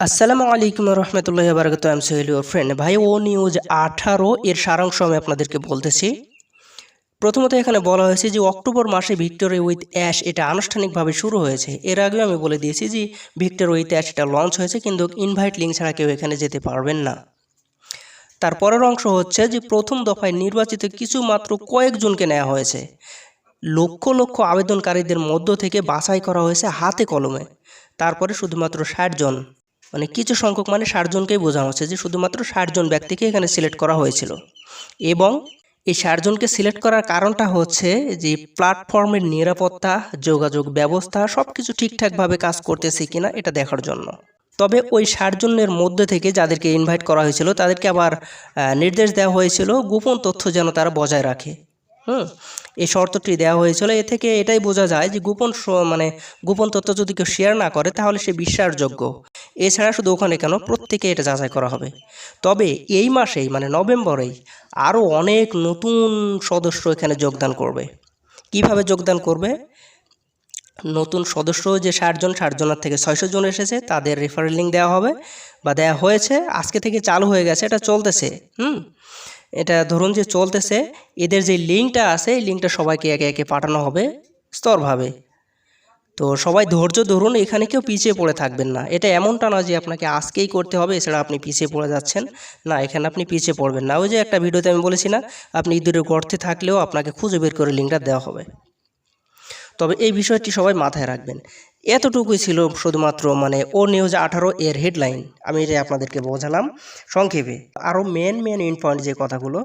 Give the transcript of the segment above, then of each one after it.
আসসালামু আলাইকুম রহমতুল্লাহ বারকাত আম সোহেল ফ্রেন্ড ভাই, ও নিউজ আঠারো, এর সারাংশ আমি আপনাদেরকে বলতেছি। প্রথমত এখানে বলা হয়েছে যে, অক্টোবর মাসে ভিক্টোরি উইথ অ্যাশ এটা আনুষ্ঠানিকভাবে শুরু হয়েছে। এর আগেও আমি বলে দিয়েছি যে ভিক্টোর উইথ অ্যাশ এটা লঞ্চ হয়েছে, কিন্তু ইনভাইট লিঙ্ক ছাড়া কেউ এখানে যেতে পারবেন না। তারপরের অংশ হচ্ছে যে, প্রথম দফায় নির্বাচিত কিছু মাত্র কয়েকজনকে নেওয়া হয়েছে। লক্ষ লক্ষ আবেদনকারীদের মধ্য থেকে বাছাই করা হয়েছে হাতে কলমে। তারপরে শুধুমাত্র ষাট জন। মানে কিছু সংখ্যক মানে ষাট জনকেই বোঝানো হচ্ছে যে শুধুমাত্র ষাট জন ব্যক্তিকে এখানে সিলেক্ট করা হয়েছিল। এবং এই ষাট জনকে সিলেক্ট করার কারণটা হচ্ছে যে প্ল্যাটফর্মের নিরাপত্তা, যোগাযোগ ব্যবস্থা সব কিছু ঠিকঠাকভাবে কাজ করতেছে কিনা এটা দেখার জন্য। তবে ওই ষাট জনের মধ্যে থেকে যাদেরকে ইনভাইট করা হয়েছিল, তাদেরকে আবার নির্দেশ দেওয়া হয়েছিল, গোপন তথ্য যেন তারা বজায় রাখে। হুম। এই শর্তটি দেওয়া হয়েছিল। এ থেকে এটাই বোঝা যায় যে গোপন মানে গোপন তথ্য যদি কেউ শেয়ার না করে, তাহলে সে বিশ্বাসযোগ্য। এছাড়া শুধু ওখানে কেন, প্রত্যেকে এটা যাচাই করা হবে। তবে এই মাসেই মানে নভেম্বরেই আরও অনেক নতুন সদস্য এখানে যোগদান করবে। কীভাবে যোগদান করবে? নতুন সদস্য যে ষাটজন, ষাটজনের থেকে ছয়শো জন এসেছে, তাদের রেফারেল দেওয়া হবে বা দেওয়া হয়েছে। আজকে থেকে চালু হয়ে গেছে, এটা চলতেছে। হুম। এটা ধরুন যে চলতেছে, এদের যে লিঙ্কটা আছে, এই লিঙ্কটা সবাইকে একে একে পাঠানো হবে স্তরভাবে। তো সবাই ধৈর্য ধরুন, এখানে কেউ পিছিয়ে পড়ে থাকবেন না। এটা এমনটা না যে আপনাকে আজকেই করতে হবে, এছাড়া আপনি পিছিয়ে পড়ে যাচ্ছেন। না, এখানে আপনি পিছিয়ে পড়বেন না। ওই যে একটা ভিডিওতে আমি বলেছি না, আপনি ইঁদুরের গর্তে থাকলেও আপনাকে খুঁজে বের করে লিঙ্কটা দেওয়া হবে। তবে এই বিষয়টি সবাই মাথায় রাখবেন। এতটুকুই ছিল শুধুমাত্র মানে ও নিউজ আঠারো এর হেডলাইন আমি এটা আপনাদেরকে বোঝালাম। সংক্ষেপে আরও মেন মেন ইন পয়েন্ট যে কথাগুলো,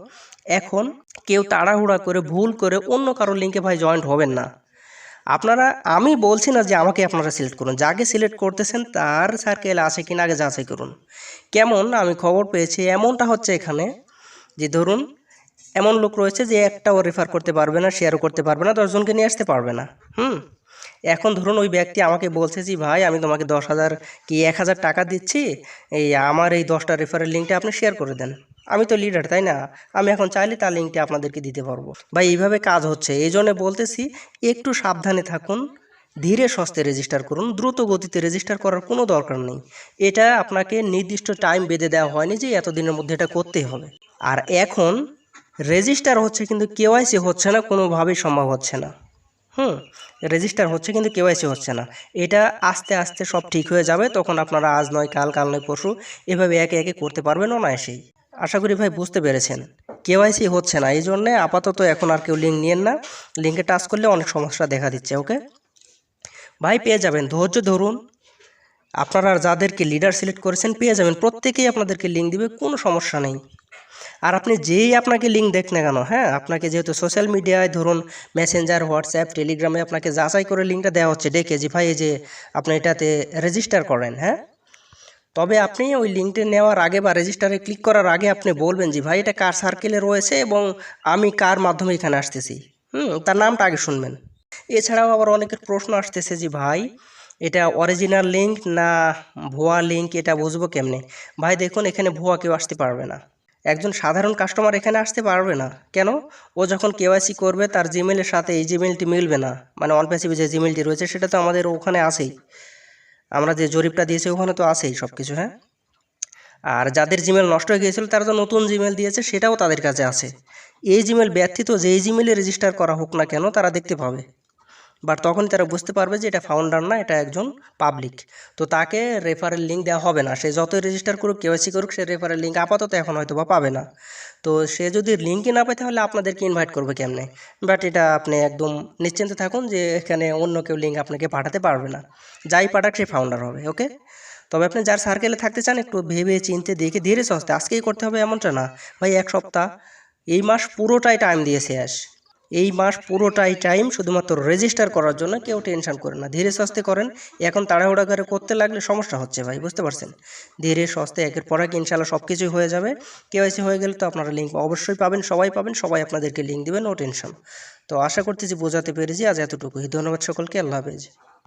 এখন কেউ তাড়াহুড়া করে, ভুল করে অন্য কারও লিঙ্কে ভাই জয়েন্ট হবেন না। আপনারা, আমি বলছি না যে আমাকে আপনারা সিলেক্ট করুন। যাকে সিলেক্ট করতেছেন, তার সার্কেল আছে কিনা আগে যাচাই করুন। কেমন? আমি খবর পেয়েছি, এমনটা হচ্ছে এখানে যে ধরুন এমন লোক রয়েছে যে একটাও রেফার করতে পারবে না শেয়ারও করতে পারবে না, দশজনকে নিয়ে আসতে পারবে না, হুম? এখন ধরুন ওই ব্যক্তি আমাকে বলছে যে, ভাই, আমি তোমাকে দশ হাজার কি এক হাজার টাকা দিচ্ছি, এই আমার এই দশটা রেফারের লিঙ্কটা আপনি শেয়ার করে দেন। আমি তো লিডার তাই না? আমি এখন চাইলে তার লিঙ্কটা আপনাদেরকে দিতে পারব। ভাই, এইভাবে কাজ হচ্ছে। এই জন্য বলতেছি, একটু সাবধানে থাকুন, ধীরে সস্তে রেজিস্টার করুন, দ্রুত গতিতে রেজিস্টার করার কোনো দরকার নেই। এটা আপনাকে নির্দিষ্ট টাইম বেঁধে দেওয়া হয়নি যে এতদিনের মধ্যে এটা করতেই হবে। আর এখন রেজিস্টার হচ্ছে কিন্তু কেওয়াইসি হচ্ছে না, কোনোভাবেই সম্ভব হচ্ছে না। হুম, রেজিস্টার হচ্ছে কিন্তু কেওয়াইসি হচ্ছে না। এটা আস্তে আস্তে সব ঠিক হয়ে যাবে, তখন আপনারা আজ নয়, কাল কাল নয়, পরশু এভাবে একে একে করতে পারবেন অনায়াসেই। আশা করি ভাই বুঝতে পেরেছেন। কেওয়াইসি হচ্ছে না, এই জন্যে আপাতত এখন আর কেউ লিঙ্ক নিয়েন না। লিঙ্কে টাচ করলে অনেক সমস্যা দেখা দিচ্ছে ওকে ভাই পেয়ে যাবেন, ধৈর্য ধরুন। আপনারা যাদেরকে লিডার সিলেক্ট করেছেন, পেয়ে যাবেন। প্রত্যেকেই আপনাদেরকে লিঙ্ক দিবে, কোনো সমস্যা নেই। আর আপনি যেই আপনাকে লিঙ্ক দেখ না কেন হ্যাঁ? আপনাকে যেহেতু সোশ্যাল মিডিয়ায় ধরুন মেসেঞ্জার হোয়াটসঅ্যাপ টেলিগ্রামে আপনাকে যাচাই করে লিঙ্কটা দেওয়া হচ্ছে, ডেকে যে, ভাই যে আপনি এটাতে রেজিস্টার করেন হ্যাঁ? তবে আপনি ওই লিঙ্কটা নেওয়ার আগে বা রেজিস্টারে ক্লিক করার আগে আপনি বলবেন যে, ভাই, এটা কার সার্কেলে রয়েছে এবং আমি কার মাধ্যমে এখানে আসতেছি? হুম, তার নামটা আগে শুনবেন। এছাড়াও আবার অনেকের প্রশ্ন আসতেছে যে, ভাই, এটা অরিজিনাল লিঙ্ক না ভুয়া লিঙ্ক এটা বুঝব কেমনে? ভাই, দেখুন, এখানে ভুয়া কেউ আসতে পারবে না। একজন সাধারণ কাস্টমার এখানে আসতে পারবে না। কেন? ও যখন কেওয়াইসি করবে, তার জিমেলের সাথে এই জিমেলটি মিলবে না। মানে অন যে জিমেলটি রয়েছে, সেটা তো আমাদের ওখানে আসেই আমরা যে জরিপটা দিয়েছি, ওখানে তো আসেই সব কিছু হ্যাঁ? আর যাদের জিমেল নষ্ট হয়ে গিয়েছিল, তারা তো নতুন জিমেল দিয়েছে, সেটাও তাদের কাছে আছে। এই জিমেল ব্যতীত, যেই জিমেলে রেজিস্টার করা হোক না কেন, তারা দেখতে পাবে। বাট তখন তারা বুঝতে পারবে যে এটা ফাউন্ডার না, এটা একজন পাবলিক তো তাকে রেফারেল লিঙ্ক দেওয়া হবে না। সে যতই রেজিস্টার করুক কেওয়াইসি করুক, সে রেফারেল লিঙ্ক আপাতত এখন হয়তো বা পাবে না। তো সে যদি লিঙ্কই না পায়, তাহলে আপনাদেরকে ইনভাইট করবে কেমনে? বাট এটা আপনি একদম নিশ্চিন্তে থাকুন যে এখানে অন্য কেউ লিঙ্ক আপনাকে পাঠাতে পারবে না। যাই পাঠাক, সে ফাউন্ডার হবে ওকে তবে আপনি যার সার্কেলে থাকতে চান, একটু ভেবে চিনতে, দেখে ধীরে সস্তে। আজকেই করতে হবে এমনটা না। ভাই, এক সপ্তাহ, এই মাস পুরোটাই টাইম দিয়েছে আস এই মাস পুরোটাই টাইম শুধুমাত্র রেজিস্টার করার জন্য কেউ টেনশন করেন না। ধীরে সস্তে করেন। এখন তাড়াহুড়া করে করতে লাগলে সমস্যা হচ্ছে ভাই, বুঝতে পারছেন? ধীরে সস্তে, একের পর এক ইনশাল্লাহ সব কিছুই হয়ে যাবে। কেওয়াইসি হয়ে গেলে তো আপনারা লিঙ্ক অবশ্যই পাবেন, সবাই পাবেন, সবাই আপনাদেরকে লিঙ্ক দেবে নো টেনশন তো আশা করতেছি বোঝাতে পেরেছি। আজ এতটুকুই। ধন্যবাদ সকলকে, আল্লাহ হাফেজ।